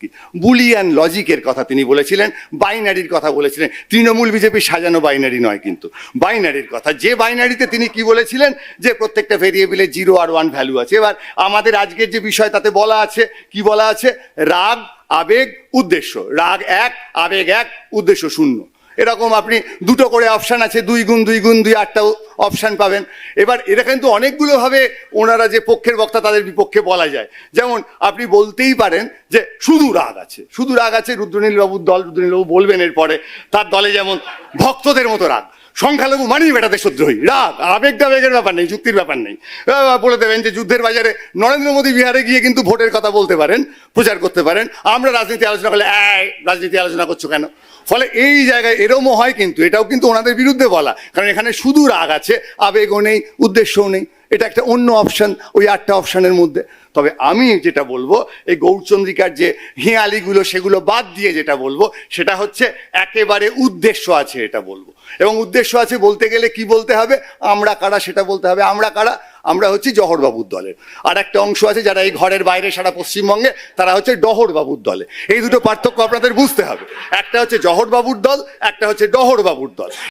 কি? বুলিয়ান লজিকের কথা তিনি বলেছিলেন, বাইনারির কথা বলেছিলেন। তৃণমূল বিজেপি সাজানো বাইনারি নয় কিন্তু। বাইনারির কথা, যে বাইনারিতে তিনি কি বলেছিলেন? যে প্রত্যেকটা ভেরিয়েবলে জিরো আর ওয়ান ভ্যালু আছে। এবার আমাদের আজকের যে বিষয়, তাতে বলা আছে, কি বলা আছে? রাগ, আবেগ, উদ্দেশ্য। রাগ এক, আবেগ এক, উদ্দেশ্য শূন্য। এরকম আপনি দুটো করে অপশান আছে, দুই গুণ দুই গুণ, দুই আটটা অপশান পাবেন। এবার এটা কিন্তু অনেকগুলোভাবে ওনারা যে পক্ষের বক্তা তাদের বিপক্ষে বলা যায়। যেমন আপনি বলতেই পারেন যে শুধু রাগ আছে, শুধু রাগ আছে, রুদ্রনীলবাবুর দল, রুদ্রনীলবাবু বলবেন এরপরে, তার দলে যেমন ভক্তদের মতো রাগ। সংখ্যালঘু মানেই বেটাতে হই। রাগ, আবেগ আবেগের ব্যাপার নেই যুক্তির ব্যাপার নেই। বলে দেবেন যে যুদ্ধের বাজারে নরেন্দ্র মোদী বিহারে গিয়ে কিন্তু ভোটের কথা বলতে পারেন, প্রচার করতে পারেন। আমরা রাজনীতি আলোচনা করলে রাজনীতি আলোচনা করছ কেন? ফলে এই জায়গায় এরমও হয় কিন্তু, এটাও কিন্তু ওনাদের বিরুদ্ধে বলা। কারণ এখানে শুধু রাগ আছে, আবেগও নেই, উদ্দেশ্যও নেই। এটা একটা অন্য অপশান ওই আটটা অপশানের মধ্যে। তবে আমি যেটা বলব, এই গৌরচন্দ্রিকার যে হিয়ালিগুলো, সেগুলো বাদ দিয়ে যেটা বলব, সেটা হচ্ছে একেবারে উদ্দেশ্য আছে এটা বলব। এবং উদ্দেশ্য আছে বলতে গেলে কি বলতে হবে? আমরা কারা সেটা বলতে হবে। আমরা কারা? আমরা হচ্ছি জহরবাবুর দলের। আর একটা অংশ আছে যারা এই ঘরের বাইরে সারা পশ্চিমবঙ্গে, তারা হচ্ছে ডহরবাবুর দলে। এই দুটো পার্থক্য আপনাদের বুঝতে হবে। একটা হচ্ছে জহরবাবুর দল, একটা হচ্ছে ডহরবাবুর দল।